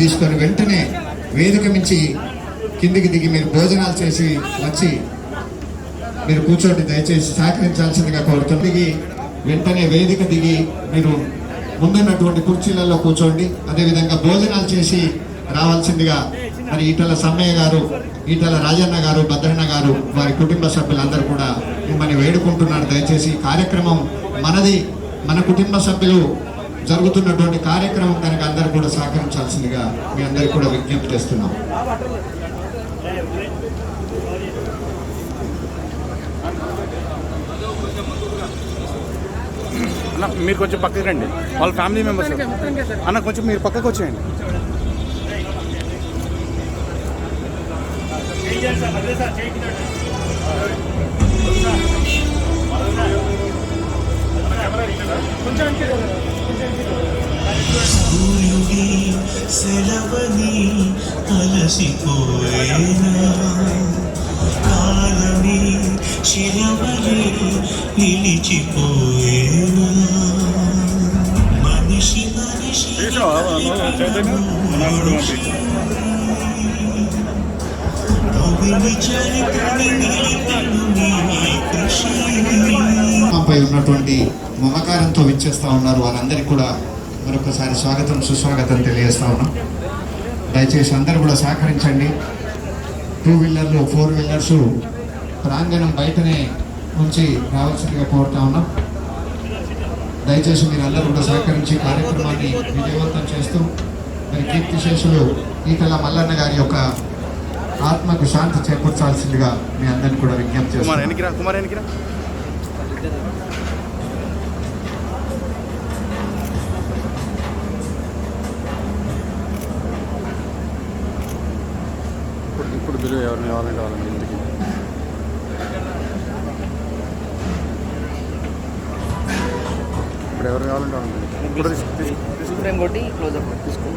తీసుకొని వెంటనే వేదిక మించి కిందికి దిగి మీరు భోజనాలు చేసి వచ్చి మీరు కూర్చోండి దయచేసి సహకరించాల్సిందిగా కోరుతుంది దిగి వెంటనే వేదిక దిగి మీరు ముందున్నటువంటి కుర్చీలలో కూర్చోండి. అదేవిధంగా భోజనాలు చేసి రావాల్సిందిగా మరి ఈటల సమ్మయ్య గారు ఈటల రాజన్న గారు భద్రన్న గారు వారి కుటుంబ సభ్యులందరూ కూడా మిమ్మల్ని వేడుకుంటున్నారు. దయచేసి కార్యక్రమం మనది మన కుటుంబ సభ్యులు జరుగుతున్నటువంటి కార్యక్రమం కనుక అందరూ కూడా సహకరించాల్సిందిగా మీ అందరికీ కూడా విజ్ఞప్తి చేస్తున్నాం. అన్న మీరు కొంచెం పక్కకి రండి. వాళ్ళ ఫ్యామిలీ మెంబర్స్ అన్న కొంచెం మీరు పక్కకు వచ్చేయండి. సెలవని అలసిపోయేనా కాలమే శిలవలే నిలిచిపోయేనా? మనిషి మనిషి పై ఉన్నటువంటి మమకారంతో విచ్చేస్తా ఉన్నారు వారందరికీ కూడా మరొకసారి స్వాగతం సుస్వాగతం తెలియజేస్తా ఉన్నాం. దయచేసి అందరూ కూడా సహకరించండి. టూ వీలర్లు ఫోర్ వీలర్స్ ప్రాంగణం బయటనే ఉంచి రావాల్సిందిగా కోరుతా ఉన్నాం. దయచేసి మీరు అందరూ కూడా సహకరించి కార్యక్రమాన్ని విజయవంతం చేస్తూ మరి కీర్తిశేషులు ఈటల మల్లన్న గారి యొక్క ఆత్మకు శాంతి చేకూర్చాల్సిందిగా మీ అందరిని కూడా విజ్ఞప్తి చేస్తాను ఇప్పుడు బిల్లు ఎవరిని కావాలంటే కావాలండి ఇంటికి? ఇప్పుడు ఎవరు కావాలంటే ఇప్పుడు తీసు- తీసు- ఫ్రేమ్ కొట్టి క్లోజ్ అప్ తీసుకో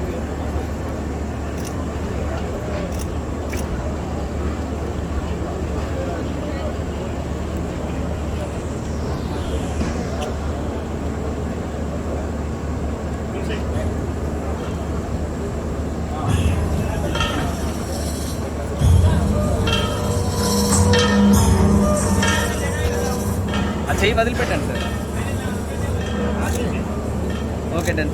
చెయ్యి వదిలిపెట్టండి సార్ ఓకే డన్